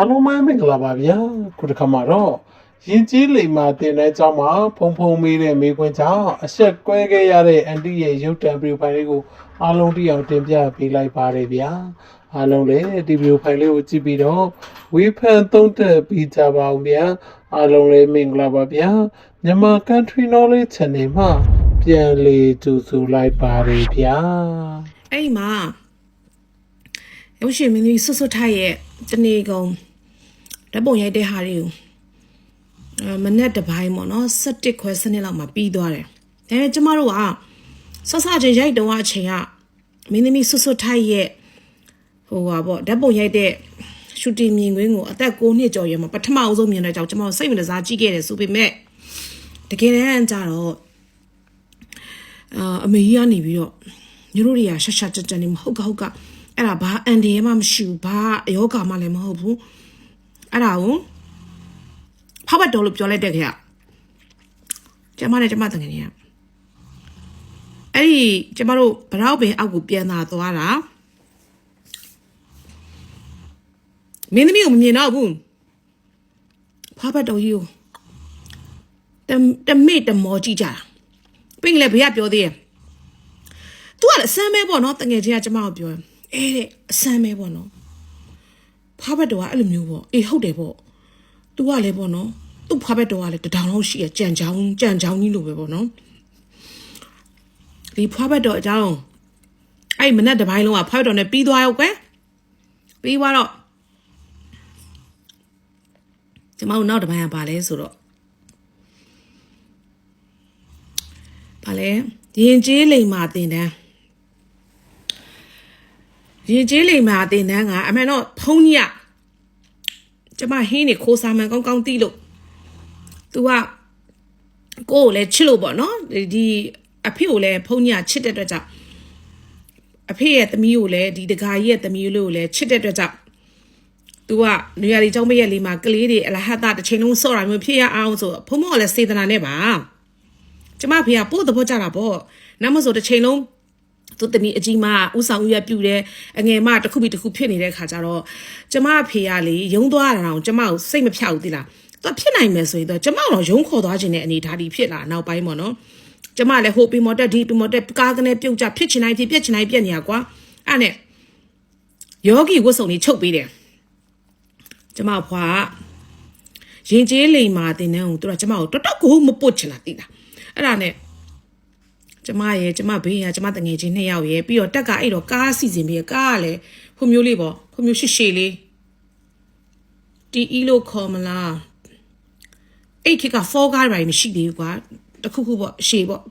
အားလုံးပဲမင်္ဂလာပါဗျာခုတစ်ခါမှာတော့ရင်ကြီးလိမ်မာတင်တဲ့အကြောင်းမှာဖုံဖုံမေးတဲ့မိခွန်းကြောင့်အဆက်ကွဲခဲ့ရတဲ့အန်တီရဲ့ရုပ်တံဗီဒီယိုဖိုင်လေးကိုအားလုံးတိအောင်တင်ပြပေးလိုက်ပါတယ်ဗျာအားလုံးလည်းဒီဗီဒီယိုဖိုင်လေးကိုကြည့်ပြီးတော့ဝေဖန်သုံးသပ်ပြီးကြပါဦးဗျာအားလုံးလည်းမင်္ဂလာပါဗျာမြန်မာ Country Knowledge Channel မှာပြန်လည်ကြိုဆိုလိုက်ပါတယ်ဗျာအဲ့ဒီမှာရုပ်ရှင်မင်းသမီးဆွတ်ဆွတ်ထိုက်ရဲ့တနေကုန် ဓာတ်ပုံရိုက်တဲ့ဟာတွေကိုအဲမနဲ့တစ်ပိုင်းပေါ့နော်17ခွဲစနစ်လောက်မှာပြီးသွားတယ်။ဒါပေမဲ့ကျမတို့ကဆဆချင်းရိုက်တုံးအချိန်ကမင်းသမီးဆွတ်ဆွတ်ထိုက်ရဲ့ဟိုပါပေါ့ဓာတ်ပုံရိုက်တဲ့ရှူတင်မြင်ကွင်းကိုအသက်9နှစ်ကျော်ရွယ်မှာပထမအဆုံးမြင်တဲ့ကြောင့်ကျမတို့စိတ်ဝင်စားကြည့်ခဲ့တယ်ဆိုပေမဲ့တကယ်တမ်းကျတော့အာအမေကြီးကနေပြီးတော့ညတို့တွေကရှက်ရှက်ကြက်ကြက်နေမဟုတ်ကဟုတ်ကအဲ့ဒါဘာအန်ဒီရဲမှမရှိဘူးဘာယောဂမှလည်းမဟုတ်ဘူး အဲ့ဒါကိုဖောက်ပတ်တော်လို့ပြောလိုက်တဲ့ခေတ်ကကျမနဲ့ကျမတငယ်နေရအဲ့ဒီကျမတို့ဗရောက်ပင်အောက်ကိုပြန်လာသွားတာမင်းသမီးကိုမမြင်တော့ဘူးဖောက်ပတ်တော်ကြီးကိုတမတမေတမောကြည့်ကြတာပင်ကလေးဘေးကပြောသေးရဲ့ तू ကလည်းအဆမ်းမဲပေါ့နော်တငယ်ချင်းကကျမကိုပြောအဲတဲ့အဆမ်းမဲပေါ့နော် ဖားဘက်တော်ကအဲ့လိုမျိုးပေါ့အေးဟုတ်တယ်ပေါ့ तू ကလည်းပေါ့နော်သူ့ဖားဘက်တော်ကလည်းတထောင်လုံးရှိရကြံချောင်းကြံချောင်းကြီးလိုပဲပေါ့နော်ဒီဖားဘက်တော်အကြောင်းအဲ့မနဲ့တစ်ပိုင်းလုံးကဖားဘက်တော်နဲ့ပြီးသွားရောကွယ်ပြီးသွားတော့ကျမတို့နောက်တစ်ပိုင်းကပါလဲဆိုတော့ပါလဲရင်ကျေးလိမ်မာတင်တန်း ရင်ကျေးလိမ်မာတင်တန်းကအမှန်တော့ဖုံးကြီးကကျမဟင်းနေခိုးစားမှန်ကောင်းကောင်းတီးလို့ तू ကကိုယ်ကိုလည်းချစ်လို့ပေါ့နော်ဒီဒီအဖေကိုလည်းဖုံးကြီးကချစ်တဲ့အတွက်ကြောင့်အဖေရဲ့သမီးကိုလည်းဒီတကာကြီးရဲ့သမီးလေးကိုလည်းချစ်တဲ့အတွက်ကြောင့် तू ကနေရာဒီကျောင်းမရက်လေးမှာကလေးတွေအလဟတ်တာတစ်ချိန်လုံးဆော့တာမျိုးဖြစ်ရအောင်ဆိုဖုံးမောကလည်းစေတနာနဲ့ပါကျမဖေကပို့သဘောကြတာပေါ့နောက်မဆိုတစ်ချိန်လုံး သူတမီအကြီးမဥဆောင်ဥရပြူတယ်အငယ်မတစ်ခုပြီးတစ်ခုဖြစ်နေတဲ့ခါကျတော့ကျမဖေကလေယုံသွားတာတော့ကျမကိုစိတ်မဖြောက်ဘူးသီလားသူဖြစ်နိုင်မယ်ဆိုရင်တော့ကျမတော့ယုံခေါ်သွားခြင်းတဲ့အနေထားဒီဖြစ်လာနောက်ပိုင်းပေါ့နော်ကျမလည်းဟိုပီမော်တက်ဒီပီမော်တက်ကားကနေပြုတ်ကြဖြစ်ချင်တိုင်းဖြစ်ပြက်ချင်တိုင်းပြက်နေရကွာအဲ့နဲ့ယောဂီဝတ်စုံတွေချုပ်ပေးတယ်ကျမဖွာကရင်ကျေးလိမ်မာတင်တဲ့ဟိုသူကကျမကိုတော်တော်ကိုမပုတ်ချင်တာသိလားအဲ့ဒါနဲ့ ကျမရဲ့ကျမဘေးရကျမတငယ်ချင်းနှစ်ယောက်ရဲ့ပြီးတော့တက်ကအဲ့တော့ကားစီစဉ်ပြီးရကားကလည်းဟိုမျိုးလေးပေါ့ဟိုမျိုးရှည်ရှည်လေးတီအီလို့ခေါ်မလားအဲ့ခေတ်က4ကားရိုင်းမရှိသေးဘူးကွာတခုခုပေါ့ရှည်ပေါ့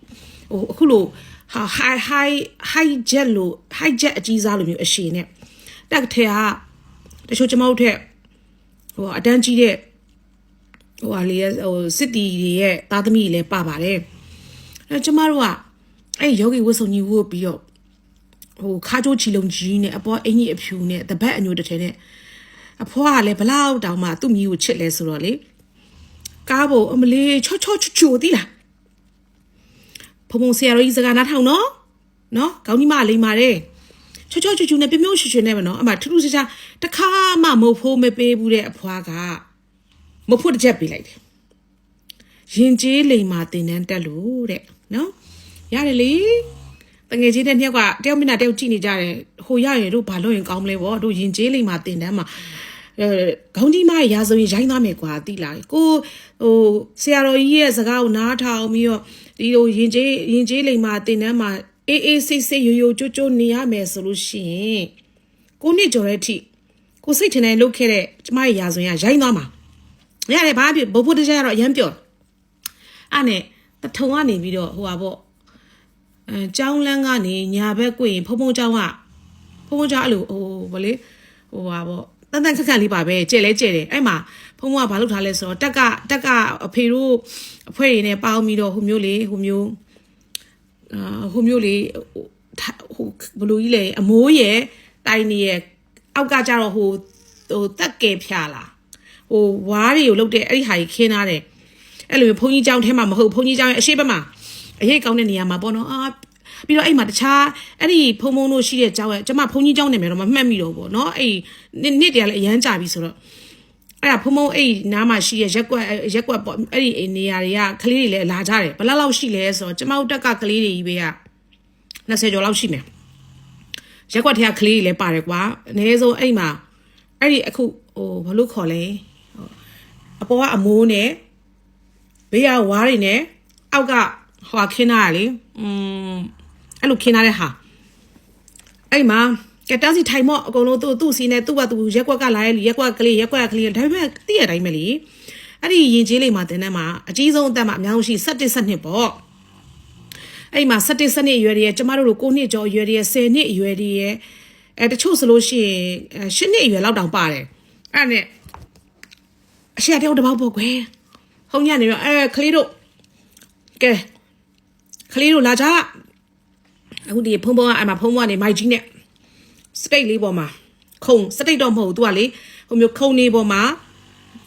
ဟိုအခုလို့ဟာ high high high jet လို့ high jet အကြီးစားလိုမျိုးအရှည်နဲ့တက်ထဲကတချို့ကျမတို့ထက်ဟိုအတန်းကြီးတဲ့ဟိုဟာလေးဟိုစစ်တီတွေရဲ့သားသမီးတွေလည်းပါပါတယ်အဲကျမတို့က အဲ့ယောဂီဝတ်စုံကြီးဝတ်ပြီးတော့ဟိုခါချိုးချီလုံးကြီးနဲ့အပေါ်အင်ကြီးအဖြူနဲ့တပတ်အညိုတစ်ထည်နဲ့အဖွားကလည်းဘလောက်တောင်မှသူ့မိကိုချစ်လဲဆိုတော့လေကားဖို့အမလေးချောချောချူချူတိလားဖုံဖုံဆရာတော်ကြီးစကားနားထောင်နော်နော်ကောင်းကြီးမလိမ္မာတယ်ချောချောချူချူနဲ့ပြမြုံရွှွှွနဲ့ပဲနော်အမထူးထူးခြားခြားတခါမှမဟုတ်ဖိုးမပေးဘူးတဲ့အဖွားကမဖို့တစ်ချက်ပေးလိုက်တယ်ရင်ကျေးလိမ်မာတင်တန်းတက်လို့တဲ့နော် ရတယ်လေတငယ်ချင်းတဲ့နှစ်ယောက်ကတယောက်မျက်နှာတယောက်ကြည့်နေကြတယ်ဟိုရရင်တို့ဘာလို့ရင်ကောင်းမလဲဗောတို့ရင်ကျေးလိမ်မာတင်တန်းမှာအဲခေါင်းကြီးမရဲ့ရာဇဝင်ရိုင်းသားမယ်ကွာတိလာကိုဟိုဆရာတော်ကြီးရဲ့စကားကိုနားထောင်ပြီးတော့ဒီလိုရင်ကျေးရင်ကျေးလိမ်မာတင်တန်းမှာအေးအေးဆေးဆေးရိုးရိုးကြိုးကြိုးနေရမယ်ဆိုလို့ရှိရင်ကိုနှစ်ကျော်တဲ့အထိကိုစိတ်ထင်တယ်လုပ်ခဲ့တဲ့ကျမရဲ့ရာဇဝင်ကရိုင်းသွားမှာရတယ်ဘာဖြစ်ဘိုးဘိုးတကြရတော့အရမ်းပြောအဲ့နဲ့တထုံကနေပြီးတော့ဟိုပါပေါ့ အဲကျောင်းလန်းကနေညာဘက်ကွရင်ဖုံဖုံကျောင်းကဖုံဖုံကျောင်းအဲ့လိုဟိုဗလေဟိုပါပေါ့တန်တန်ခက်ခက်လေးပါပဲကြဲလဲကြဲတယ်အဲ့မှာဖုံဖုံကဘာလုပ်ထားလဲဆိုတော့တက်ကတက်ကအဖေတို့အဖွဲတွေနဲ့ပေါင်းပြီးတော့ဟိုမျိုးလေးဟိုမျိုးအာဟိုမျိုးလေးဟိုဘလူကြီးလေအမိုးရဲ့တိုင်နေရဲ့အောက်ကကြတော့ဟိုဟိုတက်ကဲဖြာလာဟိုဝါးတွေကိုလုတ်တဲ့အဲ့ဒီဟာကြီးခင်းထားတယ်အဲ့လိုဘုန်းကြီးကျောင်းထဲမှာမဟုတ်ဘုန်းကြီးကျောင်းရဲ့အရှိဘက်မှာ အရေးကောင်းတဲ့နေရာမှာပေါ့နော်အာပြီးတော့အဲ့မှာတခြားအဲ့ဒီဖုံဖုံတို့ရှိတဲ့ကျောင်းရဲ့ကျမဖုံကြီးကျောင်းနေမယ်တော့မမှတ်မိတော့ဘူးနော်အဲ့နှစ်တည်းကလည်းအရန်ကြာပြီဆိုတော့အဲ့ဒါဖုံဖုံအဲ့နားမှာရှိတဲ့ရက်ကွက်ရက်ကွက်ပေါ့အဲ့ဒီနေရာတွေကကလေးတွေလည်းလာကြတယ်ဘလောက်လောက်ရှိလဲဆိုတော့ကျမတို့တက်ကကလေးတွေကြီးပဲက20ကျော်လောက်ရှိမယ်ရက်ကွက်ထဲကကလေးတွေလည်းပါတယ်ကွာအနည်းဆုံးအဲ့မှာအဲ့ဒီအခုဟိုဘာလို့ခေါ်လဲအပေါ်ကအမိုးနဲ့ဘေးကဝါးတွေနဲ့အောက်က ဟိုခင်းထားရလေอืมအဲ့လိုခင်းထားတဲ့ဟာအဲ့မှာကတန်းစီထိုင်မော့အကုန်လုံးသူ့သူ့စီနဲ့သူ့ဘသူရက်ကွက်ကလာရဲ့ရက်ကွက်ကလေးရက်ကွက်ကလေးဒါပေမဲ့တည့်ရတိုင်းပဲလေအဲ့ဒီရင်ကျေးလေးမှာတင်တဲ့မှာအကြီးဆုံးအသက်မှာအများဆုံးရှိ17 17ပေါ့အဲ့မှာ17 17အရွယ်တွေရဲ့ကျမတို့တို့9နှစ်ကျော်အရွယ်တွေရဲ့10နှစ်အရွယ်တွေရဲ့အဲတချို့ဆိုလို့ရှိရင်10နှစ်အရွယ်လောက်တောင်ပါတယ်အဲ့နဲ့အရှက်တယောက်တစ်ပေါက်ပေါ့ကွယ်ဟုံညနေတော့အဲကလေးတို့ကဲက လေးတို့လာကြအခုဒီဖုံဖုံကအဲ့မှာဖုံဖုံကနေမိုက်ကြီးနဲ့စတိတ်လေးပေါ်မှာခုံစတိတ်တော့မဟုတ်ဘူး तू ကလေဟိုမျိုးခုံနေပေါ်မှာ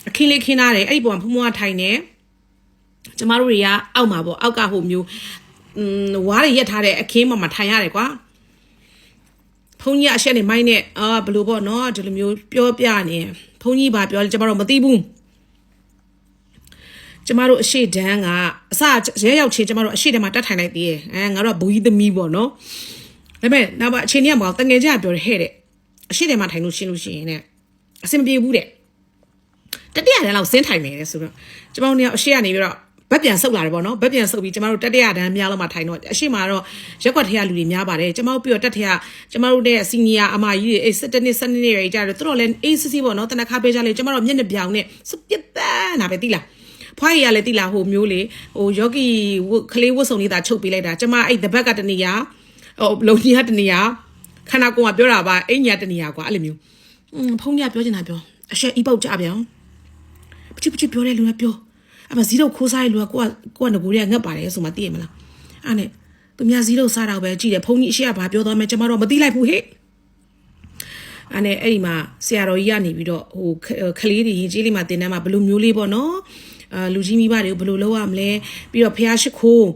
အခင်းလေးခင်းထားတယ်အဲ့ဒီပေါ်မှာဖုံဖုံကထိုင်နေကျမတို့တွေကအောက်မှာပေါ့အောက်ကဟိုမျိုးอืมဝါးတွေရက်ထားတဲ့အခင်းပေါ်မှာထိုင်ရတယ်ကွာဖုံကြီးကအရှက်နေမိုင်းနဲ့အာဘယ်လိုပေါ့နော်ဒီလိုမျိုးပြောပြနေဖုံကြီးဘာပြောလဲကျမတို့မသိဘူး ကျမတို့အရှိတန်းကအစရဲရောက်ချင်းကျမတို့အရှိတန်းမှာတက်ထိုင်လိုက်သေးတယ်အဲငါတို့ကဘူကြီးသမီးပေါ့နော်ဒါပေမဲ့နောက်ပါအချိန်ကြီးကမဟုတ်တငယ်ချင်းကပြောတယ်ဟဲ့တဲ့အရှိတန်းမှာထိုင်လို့ရှင်းလို့ရှိရင်တဲ့အဆင်မပြေဘူးတဲ့တတိယတန်းလောက်ဆင်းထိုင်နေတယ်ဆိုတော့ကျမတို့နေအရှိကနေပြီးတော့ဘက်ပြန်ဆုပ်လာတယ်ပေါ့နော်ဘက်ပြန်ဆုပ်ပြီးကျမတို့တတိယတန်းများလောက်မှထိုင်တော့အရှိမှာတော့ရက်ွက်ထရလူတွေများပါတယ်ကျမတို့ပြီးတော့တက်ထရကျမတို့တဲ့စီနီယာအမကြီးတွေအေးစတနစ်စနစ်တွေကြတယ်သူတို့လည်းအေးစစ်စစ်ပေါ့နော်တနခါပေးကြလေကျမတို့မျက်နှာပြောင်နဲ့စပစ်တန်းနာပဲတိလား ဖွားရည်ရလည်းတိလာဟိုမျိုးလေဟိုယောဂီခလေးဝတ်စုံလေးသာချုပ်ပေးလိုက်တာကျမအဲ့တပတ်ကတနေရဟိုလုံကြီးကတနေရခန္ဓာကိုယ်ကပြောတာပါအိညာတနေရကွာအဲ့လိုမျိုးอืมဖုန်းရပြောချင်တာပြောအရှက်ဤပေါက်ကြပြန်ပချစ်ပချစ်ပြောတဲ့လူကပြောအဲ့မှာဇီးတော့ခိုးစားတဲ့လူကကိုကကိုကငကိုတွေကငတ်ပါတယ်ဆိုမှသိရမလားအဲ့နဲ့သူများဇီးတော့စားတော့ပဲကြည့်တယ်ဖုန်းကြီးအရှက်ကဘာပြောသွားမဲကျမတို့မသိလိုက်ဘူးဟဲ့အဲ့နဲ့အဲ့ဒီမှာဆရာတော်ကြီးကနေပြီးတော့ဟိုခလေးတွေရင်ကြီးလေးမှာတင်တန်းမှာဘယ်လိုမျိုးလေးပေါ့နော် အာလူကြီးမိဘတွေကိုဘယ်လိုလုပ်ရမလဲပြီးတော့ဖះရှိခိုး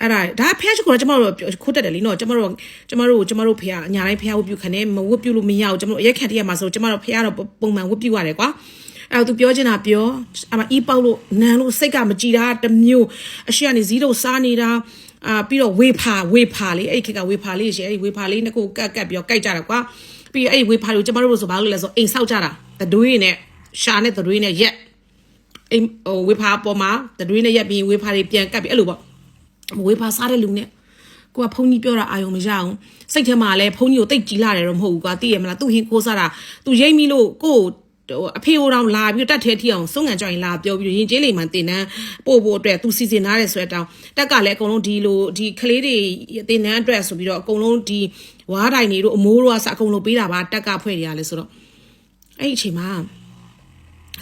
အဲ့ဒါဒါဖះရှိခိုးတော့ကျမတို့ခိုးတက်တယ်လीနော်ကျမတို့ကျမတို့ကျမတို့ဖះအညာတိုင်းဖះဝတ်ပြုခံတယ်မဝတ်ပြုလို့မရဘူးကျမတို့အရက်ခံတည်းရမှာဆိုကျမတို့ဖះတော့ပုံမှန်ဝတ်ပြုရတယ်ကွာအဲ့သူပြောချင်တာပြောအမအီးပေါက်လို့နန်းလို့စိတ်ကမကြည်တာတမျိုးအရှိကနေဇီးတို့စားနေတာအာပြီးတော့ဝေဖာဝေဖာလေးအဲ့ခက်ကဝေဖာလေးရှင်အဲ့ဒီဝေဖာလေးနှစ်ခုကတ်ကတ်ပြီးတော့ကြိုက်ကြတာကွာပြီးအဲ့ဒီဝေဖာလေးကိုကျမတို့ဆိုဘာလို့လဲဆိုအိမ်ဆောက်ကြတာတတွေးနဲ့ရှာနဲ့တတွေးနဲ့ရက် အိမ်ဟိုဝေဖာပေါ်မှာတတွေးနဲ့ရက်ပြီးဝေဖာတွေပြန်ကတ်ပြီးအဲ့လိုပေါ့ဝေဖာစားတဲ့လူနဲ့ကိုကဖုန်းကြီးပြောတာအာယုံမရအောင်စိတ်ထဲမှာလည်းဖုန်းကြီးကိုတိတ်ကြီးလာတယ်တော့မဟုတ်ဘူးကွာသိရမလားသူဟင်းကိုစားတာသူရိမ့်မိလို့ကိုအဖေဟိုတောင်လာပြီးတက်ထဲထီအောင်စုံငံကြောင်ရင်လာပြောပြီးရင်ကျေးလိမ်မှတင်တန်းပို့ဖို့အတွက်သူစီစဉ်ထားတယ်ဆိုတဲ့တောင်တက်ကလည်းအကုန်လုံးဒီလိုဒီကလေးတွေတင်တန်းအတွက်ဆိုပြီးတော့အကုန်လုံးဒီဝါးတိုင်တွေတို့အမိုးတို့ကစအကုန်လုံးပေးတာပါတက်ကဖွဲ့နေရလဲဆိုတော့အဲ့ဒီအချိန်မှာ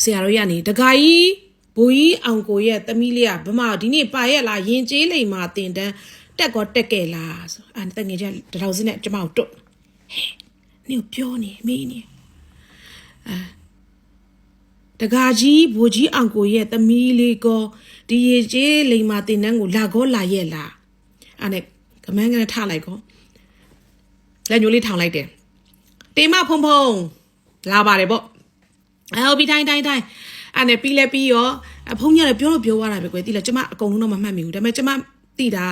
ဆရာတို့ရနေတခါကြီးဘူကြီးအောင်ကိုရဲ့သမီးလေးကဗမာဒီနေ့ပါရက်လာရင်ကျေးလိမ်မှာတင်တန်းတက်ကောတက်ခဲ့လားဆိုအဲ့တငယ်ချင်းတထောင်စင်းနဲ့ကျမတို့တွတ်ဟဲ့နင်ပြောနေမင်းနေတကာကြီးဘူကြီးအောင်ကိုရဲ့သမီးလေးကောဒီရေကျေးလိမ်မာတင်တန်းကိုလာကောလာရဲ့လားအဲ့နဲ့ကမန်းကနေထလိုက်ကောလက်ညိုးလေးထောင်လိုက်တယ်တေမဖုံဖုံလာပါတယ်ပေါ့ အဟုတ်ပြီတိုင်းတိုင်းတိုင်းအဲ့နဲ့ပြီးလဲပြီးရောအဖုံကြီးလည်းပြောလို့ပြောသွားတာပဲကွယ်တိလဲကျမအကုန်လုံးတော့မမှတ်မိဘူးဒါပေမဲ့ကျမတိတာ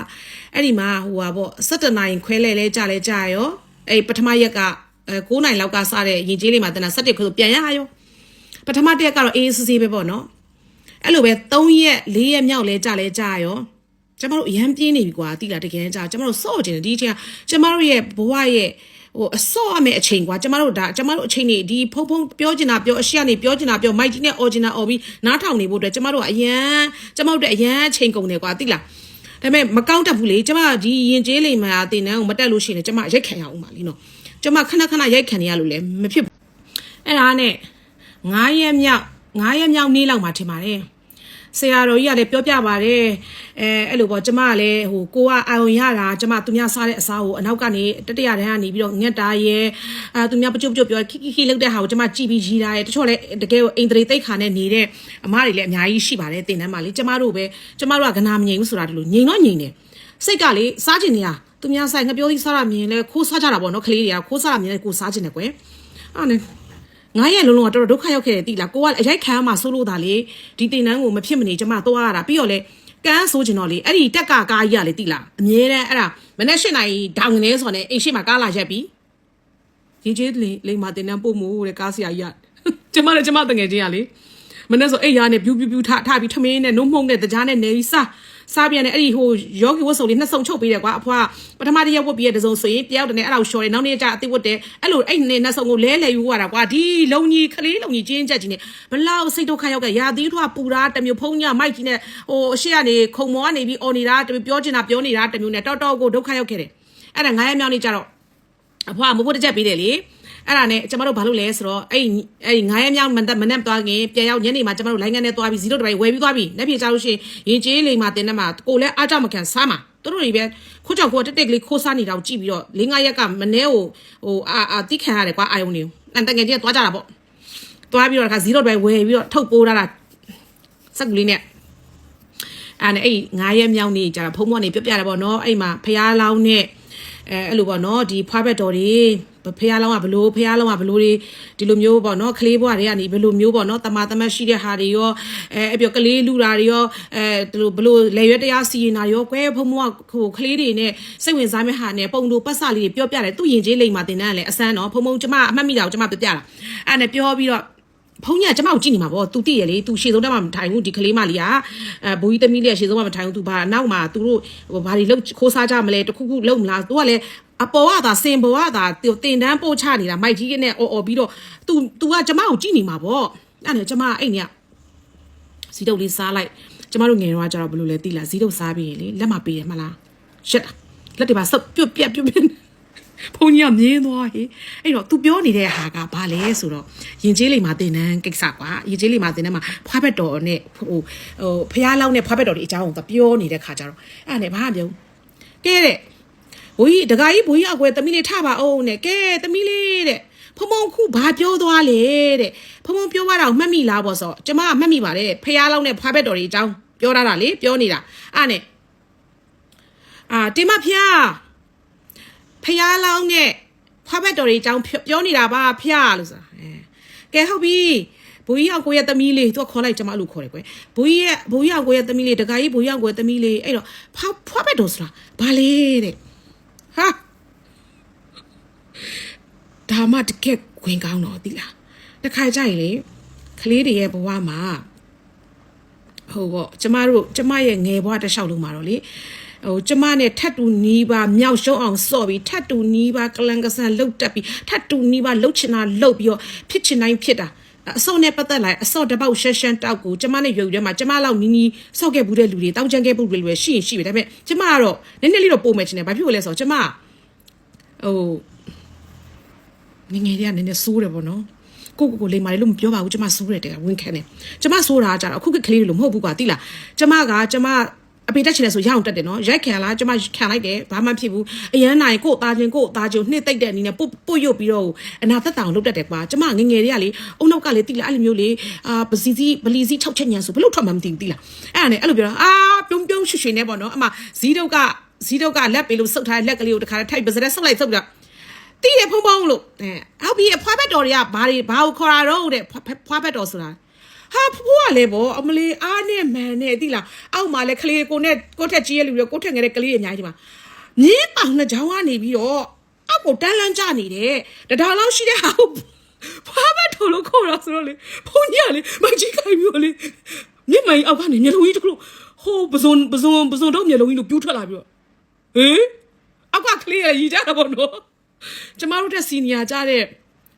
အဲ့ဒီမှာဟိုပါပေါ့17နိုင်ခွဲလဲလဲကြလဲကြရောအဲ့ပထမရက်ကအဲ9နိုင်လောက်ကစတဲ့ရင်ကျေးလေးမှာတန်း17ခွဲဆိုပြန်ရရောပထမတစ်ရက်ကတော့အေးစစ်စစ်ပဲပေါ့နော်အဲ့လိုပဲ3ရက်4ရက်မြောက်လဲကြလဲကြရောကျမတို့အရန်ပြင်းနေပြီကွာတိလာတကယ်ကြာကျမတို့စော့ကျင်တယ်ဒီအချိန်ကကျမတို့ရဲ့ဘဝရဲ့ ဟိုအစော့အမေအချိန်ကွာကျမတို့ဒါကျမတို့အချိန်နေဒီဖုံဖုံပြောချင်တာပြောအရှိကနေပြောချင်တာပြောမိုက်ကြီးနဲ့အော်ချင်တာအော်ပြီးနားထောင်နေဖို့အတွက်ကျမတို့ကအရန်ကျမတို့တဲ့အရန်ချိန်ကုန်တယ်ကွာတိလာဒါပေမဲ့မကောင်းတတ်ဘူးလေကျမဒီရင်ကျေးလိမ်မှာတင်တန်းကိုမတက်လို့ရှိရင်ကျမရိုက်ခံရအောင်ပါလीနော်ကျမခဏခဏရိုက်ခံရလို့လည်းမဖြစ်ဘူးအဲ့ဒါနဲ့9ရက်မြောက်9ရက်မြောက်နေ့လောက်မှာထင်ပါတယ် ဆရာတော်ကြီးကလည်းပြောပြပါတယ်အဲအဲ့လိုပေါ့ကျမကလည်းဟိုကိုကအာယုံရတာကျမသူများစားတဲ့အစားကိုအနောက်ကနေတတရတန်းကနေပြီးတော့ငက်တာရဲအဲသူများပကြွပကြွပြောခိခိခိလောက်တဲ့ဟာကိုကျမကြည့်ပြီးရီးတာရဲတချို့လည်းတကယ်ကိုအိန္ဒြေတိတ်ခါနဲ့နေတဲ့အမားတွေလည်းအများကြီးရှိပါတယ်တင်တန်းမှာလေကျမတို့ပဲကျမတို့ကကနာမငြိမ်ဘူးဆိုတာဒီလိုငြိမ်တော့ငြိမ်တယ်စိတ်ကလေစားချင်နေတာသူများဆိုင်ငပြောသီးစားရမြင်လဲခိုးစားကြတာပေါ့နော်ကလေးတွေကခိုးစားရမြင်လဲကိုစားချင်တယ်ကွယ်အဲ့နဲ့ ငါရဲ့လုံးလုံးကတော်တော်ဒုက္ခရောက်ခဲ့တယ်တိလားကိုကလည်းအရိုက်ခံရမှာစိုးလို့တာလေဒီတင်တန်းကိုမဖြစ်မနေကျမသွားရတာပြီးတော့လေကန်းဆိုးချင်တော့လေအဲ့ဒီတက်ကကားကြီးကလေတိလားအမြဲတမ်းအဲ့ဒါမနေ့၈နာရီဒေါင်ကနေဆိုတော့အိမ်ရှိမှာကားလာရက်ပြီးရင်ကျေးလိလိမ္မာတင်တန်းပို့မှုတဲ့ကားဆရာကြီးကကျမလည်းကျမတငယ်ချင်းကလေမနေ့ဆိုအိမ်ရနဲ့ပြူးပြူးပြူးထထပြီးထမင်းနဲ့နှုံးမှုန့်နဲ့တကြားနဲ့နေပြီးစား စားပြန်တယ်အဲ့ဒီဟိုယောဂီဝတ်စုံလေးနှစ်စုံချုပ်ပေးတယ်ကွာအဖွားပထမတစ်ရက်ဝတ်ပြီးရတဲ့စုံဆိုရင်တယောက်တည်းနဲ့အဲ့လောက်ရှော်တယ်နောက်နေ့ကျအသိဝတ်တယ်အဲ့လိုအဲ့နဲ့နှစ်စုံကိုလဲလဲယူရတာကွာဒီလုံကြီးခလေးလုံကြီးကျင်းချက်ကြီးနဲ့ဘလောက်စိတ်ဒုက္ခရောက်ခဲ့ရာသီးထွားပူတာတစ်မျိုးဖုံးညမိုက်ကြီးနဲ့ဟိုအရှိကနေခုံမောကနေပြီးအော်နေတာတစ်မျိုးပြောချင်တာပြောနေတာတစ်မျိုးနဲ့တောက်တောက်ကိုဒုက္ခရောက်ခဲ့တယ်အဲ့ဒါငါးရက်မြောက်နေ့ကျတော့အဖွားမဖို့တစ်ချက်ပေးတယ်လေ အဲ့ဒါနဲ့ကျမတို့ဘာလုပ်လဲဆိုတော့အဲ့အဲ့ငါးရက်မြောက်မနက်မနက်သွားခင်ပြန်ရောက်ညနေမှာကျမတို့လိုင်းငန်းနဲ့သွားပြီး0တပိုင်ဝယ်ပြီးသွားပြီးလက်ပြေကြလို့ရှိရင်ရင်ကျေးလိမ်မှာတင်တဲ့မှာကိုလည်းအားကြမခံစားမှာတို့တို့တွေပဲခိုးချောက်ခိုးတက်တက်ကလေးခိုးစားနေတာကိုကြည့်ပြီးတော့၄၅ရက်ကမနေ့ကိုဟိုအာအာတိခံရတယ်ကွာအာယုံနေအန်တငယ်ကြီးကသွားကြတာပေါ့သွားပြီးတော့ခါ0တပိုင်ဝယ်ပြီးတော့ထုတ်ပိုးထားတာစက်ကူလေးနဲ့အဲ့နဲ့အဲ့ငါးရက်မြောက်နေကြတာဖုံးမောနေပြပြတယ်ပေါ့နော်အဲ့မှာဖျားလောင်းနဲ့အဲအဲ့လိုပေါ့နော်ဒီဖွားဘက်တော်တွေ ဖះလောင်းကဘလို့ဖះလောင်းကဘလို့တွေဒီလိုမျိုးပေါ့နော်ကလေးဘွားတွေကနေဘလို့မျိုးပေါ့နော်တမာတမတ်ရှိတဲ့ဟာတွေရောအဲအပြောကလေးလူတာတွေရောအဲဒီလိုဘလို့လေရွက်တရားစီရင်တာတွေရောကွဲဖုံမောဟိုကလေးတွေနဲ့စိတ်ဝင်စားမဲ့ဟာနဲ့ပုံတို့ပတ်စလေးတွေပြောပြတယ်သူ့ရင်ကြီးလိမ်မှာတင်တန်းလည်းအစမ်းတော့ဖုံဖုံကျမအမှတ်မိတာကိုကျမပြပြတာအဲ့နဲ့ပြောပြီးတော့ဖုန်းကြီးကကျမကိုကြည့်နေမှာပေါ့။ तू တည့်ရလေ။ तू ရှေ့ဆုံးတက်မှမထိုင်ဘူးဒီကလေးမလေးကအဲဘူကြီးသမီးလေးကရှေ့ဆုံးမှမထိုင်ဘူး။ तू ဘာနောက်မှာ तू တို့ဘာတွေလောက်ခိုးစားကြမလဲတခုခုလုံးမလား။ तू ကလည်း အပေါ်ကသာစင်ပေါ်ကသာတင်တန်းပို့ချနေတာမိုက်ကြီးနဲ့အော်အော်ပြီးတော့ तू तू ကကျမကိုကြည့်နေမှာပေါ့။အဲ့ဒါကျမအဲ့ညစီတုပ်လေးစားလိုက်ကျမတို့ငယ်တော့ကျတော့ဘယ်လိုလဲသိလားဇီးတုပ်စားပြီးရင်လေလက်မပေးတယ်မလားရှက်တာလက်တွေပါဆုပ်ပြုတ်ပြက်ပြုတ်ပြက်ဖုန်းကြီးကမြင်းသွားဟေးအဲ့တော့ तू ပြောနေတဲ့ဟာကဘာလဲဆိုတော့ယင်ကျေးလိမ်မှာတင်တန်းကိစ္စကွာယင်ကျေးလိမ်မှာတင်တန်းမှာဖွားဘက်တော်နဲ့ဟိုဟိုဖះလောက်နဲ့ဖွားဘက်တော်တွေအကြောင်းကို तू ပြောနေတဲ့ခါကျတော့အဲ့ဒါနဲ့ဘာမှမပြောကဲတဲ့ ဘိုးကြီးတခါကြီးဘိုးကြီးအကွယ်သမီးလေးထပါအောင်နဲ့ကဲသမီးလေးတဲ့ဖမုံခုဘာပြောသွားလဲတဲ့ဖမုံပြောသွားတာကိုမှတ်မိလားပေါ့ဆိုကျမကမှတ်မိပါတယ်ဖះလောက်နဲ့ဖွားဘက်တော်တွေအကြောင်းပြောထားတာလေပြောနေတာအဲ့နဲ့အာတင်မဖះဖះလောင်းနဲ့ဖွားဘက်တော်တွေအကြောင်းပြောနေတာပါဖះလို့ဆိုတာအဲကဲဟုတ်ပြီဘိုးကြီးအောင်ကိုရဲ့သမီးလေးသူကခေါ်လိုက်ကျမအဲ့လိုခေါ်တယ်ကွယ်ဘိုးကြီးရဲ့ဘိုးကြီးအောင်ကိုရဲ့သမီးလေးတခါကြီးဘိုးကြီးအောင်ကိုရဲ့သမီးလေးအဲ့တော့ဖွားဖွားဘက်တော်ဆိုတာဘာလဲတဲ့ ဟာဒါမှတကက်ဝင်ကောင်းတော့တိလားတခါကြရင်လေကလေးတွေရဲ့ဘဝမှာဟိုပေါ့ကျမတို့ကျမရဲ့ငယ်ဘဝတစ်လျှောက်လုံးမှာတော့လေဟိုကျမနဲ့ထတ်တူနီးပါမြောက်ရှုံးအောင်စော့ပြီးထတ်တူနီးပါကလန်ကဆန်လှုပ်တက်ပြီးထတ်တူနီးပါလှုပ်ချင်တာလှုပ်ပြီးတော့ဖြစ်ချင်တိုင်းဖြစ်တာ အစော့နဲ့ပတ်သက်လာအစော့တပေါက်ရှက်ရှန်တောက်ကိုကျမနဲ့ရွယ်ရွယ်မှာကျမလောက်နီးနီးစော့ခဲ့ဘူးတဲ့လူတွေတောက်ချန်ခဲ့ဘူးတွေလည်းရှိရင်ရှိပြီဒါပေမဲ့ကျမကတော့နည်းနည်းလေးတော့ပုံမဲ့ချင်တယ်ဘာဖြစ်လို့လဲဆိုတော့ကျမဟိုငငယ်တွေကနည်းနည်းစိုးတယ်ပေါ့နော်ကိုကိုကိုလိမ္မာလေးလို့မပြောပါဘူးကျမစိုးရတယ်ဝင်ခံတယ်ကျမစိုးတာကကြတော့အခုကကလေးတွေလို့မဟုတ်ဘူးကွာတိလားကျမကကျမ အပေတက်ချင်တယ်ဆိုရအောင်တက်တယ်နော်ရိုက်ခံလားကျမခံလိုက်တယ်ဘာမှဖြစ်ဘူးအရန်နိုင်ကို့သားချင်းကို့သားချင်းနှစ်သိမ့်တဲ့အနေနဲ့ပုတ်ပုတ်ရုပ်ပြီးတော့အနာသက်တောင်လုတ်တက်တယ်ကွာကျမငငယ်တွေကလေအုံနောက်ကလေတိလားအဲ့လိုမျိုးလေအာပစီစီပလီစီ၆ချက်ညံဆိုဘလို့ထွက်မှမသိဘူးတိလားအဲ့ဒါနဲ့အဲ့လိုပြောတော့အာပြုံးပြုံးရွှေရွှေနဲ့ပေါ့နော်အမဇီးတုတ်ကဇီးတုတ်ကလက်ပေးလို့စုပ်ထားတဲ့လက်ကလေးကိုတခါထိုက်ပါစတဲ့ဆုပ်လိုက်ဆုပ်ပြီးတော့တီးတယ်ဖုံဖုံလို့အဲဟုတ်ပြီအဖွားဘက်တော်တွေကဘာတွေဘာကိုခေါ်တာတော့တဲ့ဖွားဘက်တော်ဆိုတာ ဟာဖဖိုးကလည်းဗောအမလေးအားနဲ့မန်နဲ့တိလားအောက်မှာလည်းကလေးကိုနဲ့ကိုထက်ကြီးရဲ့လူတွေကိုထက်ငယ်တဲ့ကလေးတွေအများကြီးဒီမှာမြင်းပေါင်နှစ်ချောင်းကနေပြီးတော့အောက်ကိုတန်းလန်းကြနေတယ်တဒါလောက်ရှိတဲ့ဟာကိုဖွားဘက်တော်လို့ခေါ်တာဆိုတော့လေဖုန်ကြီးကလေမကြီးခိုင်ပြီးတော့လေမြင့်မကြီးအောက်ကနေမျက်လုံးကြီးတစ်ခုဟိုပစုံပစုံပစုံတော့မျက်လုံးကြီးလို့ပြူးထွက်လာပြီးတော့ဟေးအောက်ကကလေးရရည်ကြတာပေါ့နော်ကျမတို့တက်စီနီယာကြတဲ့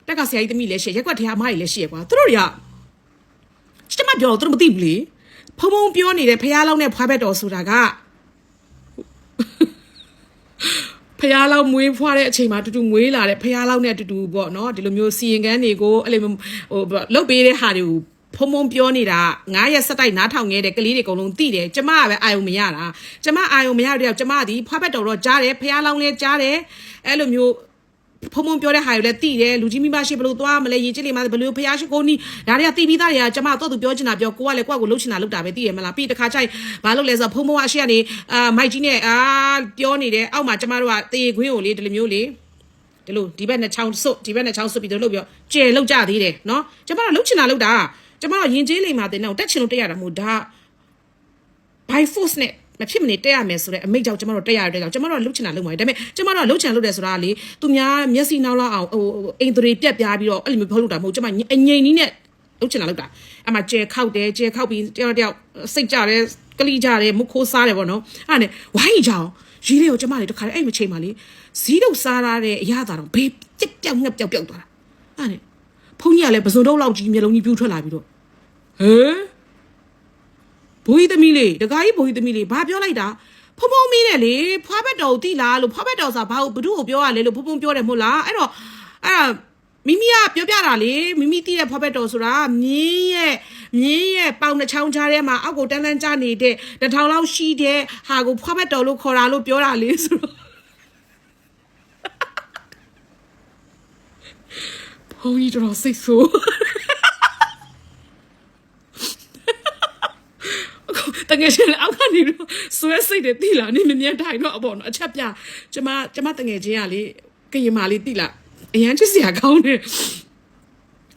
တက်ကဆရာကြီးတမိလည်းရှိရက်ကွက်တရားမကြီးလည်းရှိရကွာသူတို့တွေက ကျမပြောတော့သူတို့မသိဘူးလေဖုံဖုံပြောနေတဲ့ဖះလောင်းနဲ့ဖွားဘက်တော်ဆိုတာကဖះလောင်းမွေးဖွားတဲ့အချိန်မှာတူတူမွေးလာတဲ့ဖះလောင်းနဲ့တူတူပေါ့နော်ဒီလိုမျိုးစီရင်ကန်းတွေကိုအဲ့လိုဟိုလုတ်ပေးတဲ့ဟာတွေကိုဖုံဖုံပြောနေတာ9ရက်စက်တိုက်နားထောင်ခဲ့တဲ့ကလေးတွေအကုန်လုံးသိတယ်ကျမကပဲအာယုံမရတာကျမအာယုံမရတဲ့ကျမကဒီဖွားဘက်တော်တော့ကြားတယ်ဖះလောင်းလည်းကြားတယ်အဲ့လိုမျိုး ဖုံဖုံပြောတဲ့ဟာတွေလည်းတိတယ်လူကြီးမိမရှိဘလို့သွားမလဲရင်ကျစ်လိမ့်မှာဘလို့ဖះရှိကိုနီးဒါတွေကတိပြီးသားတွေကကျမတော့သူပြောချင်တာပြောကိုကလည်းကိုကကိုလှုပ်ချင်တာလှုပ်တာပဲတိရမလားပြီးတခါချိုက်ဘာလုပ်လဲဆိုတော့ဖုံဖုံကအရှိကနေအာမိုက်ကြီးနဲ့အာပြောနေတယ်အောက်မှာကျမတို့ကတေခွင်းကိုလေဒီလိုမျိုးလေဒီလိုဒီဘက်နှစ်ချောင်းစွတ်ဒီဘက်နှစ်ချောင်းစွတ်ပြီးတော့လုပ်ပြီးတော့ကျဲလောက်ကြသေးတယ်နော်ကျမတို့လှုပ်ချင်တာလှုပ်တာကျမတို့ယဉ်ကျေးလိမ္မာတင်တော့တက်ချင်လို့တက်ရတာမဟုတ်ဒါ by force နဲ့ မဖြစ်မနေတက်ရမယ်ဆိုတဲ့အမိတ်ကြောင့်ကျမတို့တက်ရတဲ့ကြောင့်ကျမတို့ကလှုပ်ချင်တာလှုပ်မှာဒါပေမဲ့ကျမတို့ကလှုပ်ချင်လှုပ်တယ်ဆိုတာကလေသူများမျက်စိနောက်လောက်အောင်ဟိုအိမ်တွေပြက်ပြားပြီးတော့အဲ့လိုမျိုးဖောက်လို့တာမဟုတ်ကျမအငိမ့်နီးနဲ့လှုပ်ချင်တာလှုပ်တာအမှကျဲခောက်တယ်ကျဲခောက်ပြီးတယောက်တယောက်စိတ်ကြတယ်ကလိကြတယ်မခိုးစားတယ်ပေါ့နော်အဲ့ဒါနဲ့ဝိုင်းကြအောင်ရီးလေးကိုကျမလေးတခါလေအဲ့မချိန်ပါလေဇီးတို့စားရတဲ့အရာသာတော့ဘေးပြက်ပြောက်ငှက်ပြောက်ပြောက်သွားတာအဲ့ဒါနဲ့ဖုန်းကြီးကလည်းပစုံတော့လောက်ကြီးမျိုးလုံးကြီးပြူးထွက်လာပြီးတော့ဟဲ ဘိုးကြီးသမီးလေးတကားကြီးဘိုးကြီးသမီးလေးဘာပြောလိုက်တာဖုံဖုံမီးတယ်လေဖွားဘက်တော်ကိုတိလားလို့ဖွားဘက်တော်ဆိုတာဘာကိုဘ누구ကိုပြောရလဲလို့ဖုံဖုံပြောတယ်မဟုတ်လားအဲ့တော့အဲ့ဒါမိမိကပြောပြတာလေမိမိတိတဲ့ဖွားဘက်တော်ဆိုတာမြင်းရဲ့မြင်းရဲ့ပေါင်နှချောင်းကြားထဲမှာအောက်ကိုတန်းတန်းကျနေတဲ့တထောင်လောက်ရှိတဲ့ဟာကိုဖွားဘက်တော်လို့ခေါ်တာလို့ပြောတာလေဆိုတော့ဘုန်းကြီးတော်တော်စိတ်ဆိုး တကယ်ချင်းအောက်ကနေတော့ဆွဲစိတ်တွေတိလာနေမမြင်ထိုင်တော့အပေါ်တော့အချက်ပြကျမကျမတကယ်ချင်းကလေကရင်မာလေးတိလာအရန်ချစ်စရာကောင်းတယ်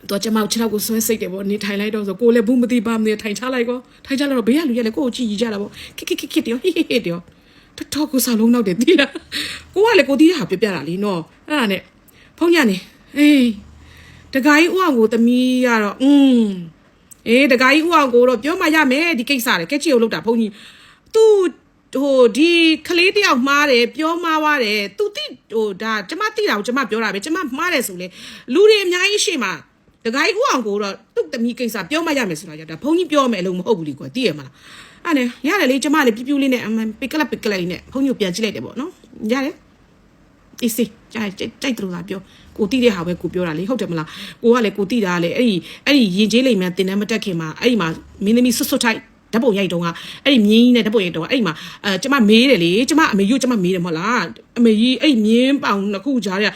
တော့ကျမကိုခြေထောက်ကိုဆွဲစိတ်တယ်ပေါ့နေထိုင်လိုက်တော့ဆိုကိုလည်းဘူးမသိပါမသိထိုင်ချလိုက်ကောထိုင်ချလိုက်တော့ဘေးကလူရက်လေကိုကိုကြည့်ကြည့်ကြတာပေါ့ခစ်ခစ်ခစ်ခစ်တရောဟိဟိဟိတရောတတော်ကိုစားလုံးနောက်တယ်တိလာကိုကလည်းကိုတီးတဲ့ဟာပြပြတာလीနော်အဲ့ဒါနဲ့ဖုန်းညနေအေးတခါကြီးဥအောင်ကိုသမီးကတော့อืม အေးတခါကြီးဥအောင်ကိုတော့ပြောမှရမယ်ဒီကိစ္စလေကက်ချီကိုလောက်တာဘုန်းကြီး तू ဟိုဒီကလေးတယောက်မှားတယ်ပြောမှားသွားတယ် तू တိဟိုဒါကျမတိတာကိုကျမပြောတာပဲကျမမှားတယ်ဆိုလေလူတွေအများကြီးရှေ့မှာတခါကြီးဥအောင်ကိုတော့သူ့တမီးကိစ္စပြောမှရမယ်ဆိုတာကြတာဘုန်းကြီးပြောမယ်အလုံးမဟုတ်ဘူးလीကွာသိရမလားအဲ့နဲ့ရတယ်လေကျမလည်းပြပြလေးနဲ့အမှန်ပစ်ကလပ်ပစ်ကလပ်လေးနဲ့ဘုန်းကြီးကိုပြန်ကြည့်လိုက်တယ်ပေါ့နော်ရတယ် အေးစေးကြိုက်ကြိုက်ကြိုက်တယ်လို့လားပြောကိုတိတဲ့ဟာပဲကိုပြောတာလေဟုတ်တယ်မလားကိုကလည်းကိုတိတာကလည်းအဲ့ဒီအဲ့ဒီရင်ကျေးလိမ်မြန်တင်တန်းမတက်ခင်မှာအဲ့ဒီမှာမင်းသမီးဆွတ်ဆွတ်ထိုက်ဓာတ်ပုံရိုက်တုန်းကအဲ့ဒီမြင်းကြီးနဲ့ဓာတ်ပုံရိုက်တုန်းကအဲ့ဒီမှာအဲကျမမေးတယ်လေကျမအမေယူကျမမေးတယ်မဟုတ်လားအမေကြီးအဲ့ဒီမြင်းပေါင်နှစ်ခုကြားတဲ့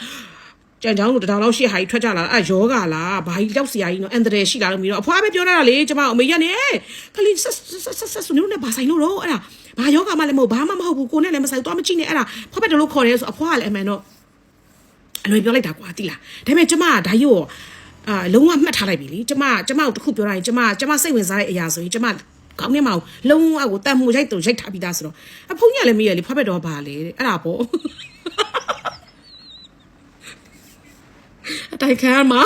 ကြံချောင်းတို့တထောင်လောက်ရှေ့ဟာကြီးထွက်ကြလာအဲ့ယောဂလားဘာကြီးလောက်စရာကြီးနော်အန်တရယ်ရှိလာလို့ပြီးတော့အဖွားပဲပြောတာလေကျမအမေရနေခလီဆက်ဆက်ဆက်ဆက်ဆုနေနဲ့ဘာဆိုင်လို့တော့အဲ့ဒါဘာယောဂမှလည်းမဟုတ်ဘာမှမဟုတ်ဘူးကိုနဲ့လည်းမဆိုင်သွားမကြည့်နဲ့အဲ့ဒါဖောက်ဖက်တယ်လို့ခေါ်တယ်ဆိုအဖွားကလည်းအမှန်တော့အလွယ်ပြောလိုက်တာကွာတိလားဒါပေမဲ့ကျမကဒါကြီးကိုအာလုံးဝမှတ်ထားလိုက်ပြီလေကျမကျမကိုတစ်ခုပြောလိုက်ရင်ကျမကျမစိတ်ဝင်စားတဲ့အရာဆိုရင်ကျမကောင်းနေမအောင်လုံးဝကိုတတ်မှုရိုက်တူရိုက်ထားပြီးသားဆိုတော့အဖုန်းကြီးကလည်းမေးရလေဖွားဘက်တော့ပါလေတဲ့အဲ့ဒါပေါ့ အတိုက်ခံရမှာ